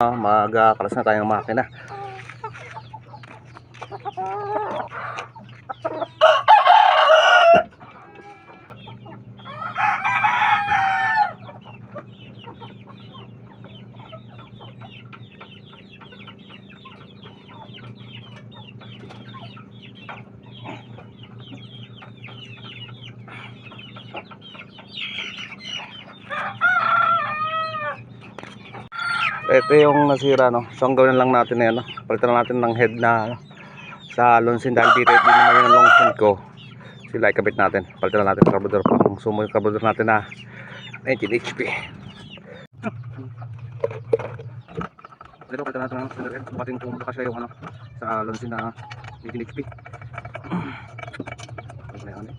magkalas na tayo ng makina. Ito yung nasira no. So ang gawin lang natin na yan no. Palitan natin ng head na ano, sa lonsin dahil dito din naman yung lonsin ko. Sila ikabit natin. Palitan natin ng carburetor pang sumo yung carburetor natin na 19 HP. Dito palitan natin ng cylinder head. Bating tumulong kasi yung ano sa lonsin na 18 HP. Ano na yun, eh.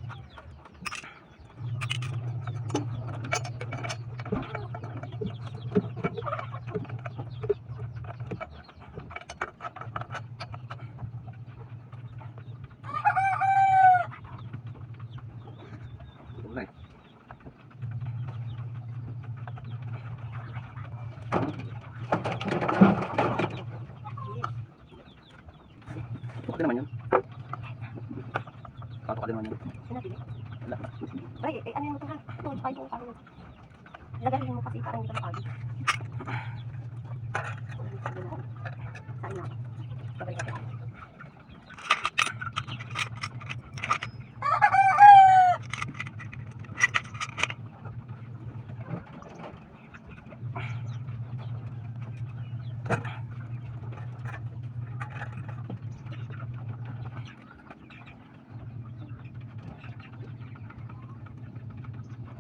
Ito na eh. Okay naman yun. Patok ka din naman yun. Wala. Ay, eh, ano yung ito ha? Ito, ay, ito, ano. Lagarin mo kasi parang ito nakagi. Saan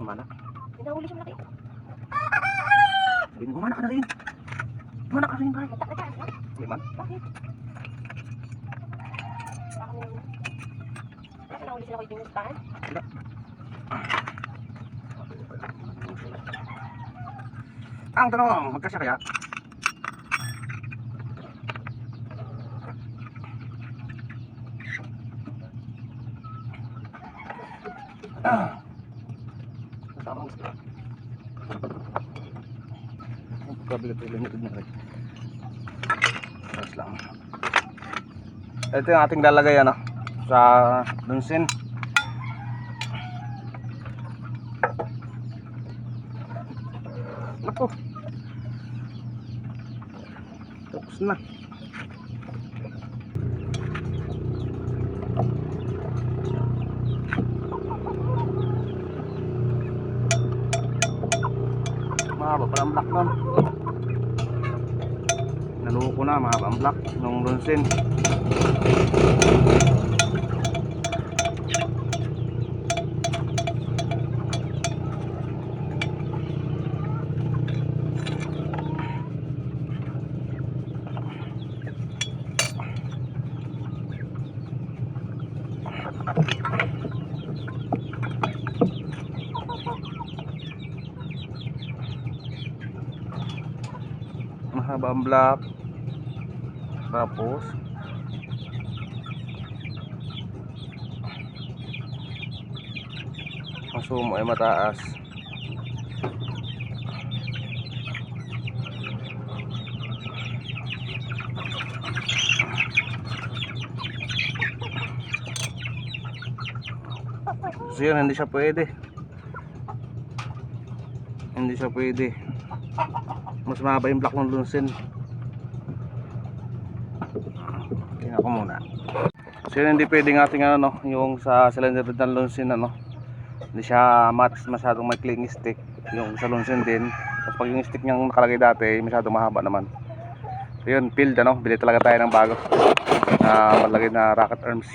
Humana. Pinahuli siya malaki. Humana ka na rin. Humana ka rin, bro. Teka, teka, teka. Di ba? Bakit? Bakit nahuli sila ko yung pinustahan? Ang tanong, magkasya kaya? Ah. Pagkabigat ay limited na rin. Tapos lang. Ito yung ating lalagay ano, sa dunsin. Naku. Tapos na. Mahaba pala ang black nun. Naluko na, mahaba ang black nung ronsin. Mahaba ang black. Tapos ang sumo ay mataas. So yun, hindi siya pwede. Hindi siya pwede. Mas mahaba yung black ng lunsin. Tingnan ko muna. So yun, hindi pwedeng ating ano, no, yung sa cylinder head ng lunsin ano. Hindi siya mat masyadong may cling stick. Yung sa lunsin din. Tapos pag yung stick niyang nakalagay dati, masyadong mahaba naman. So yun, field ano, bili talaga tayo ng bago. Na malagay na rocket arms.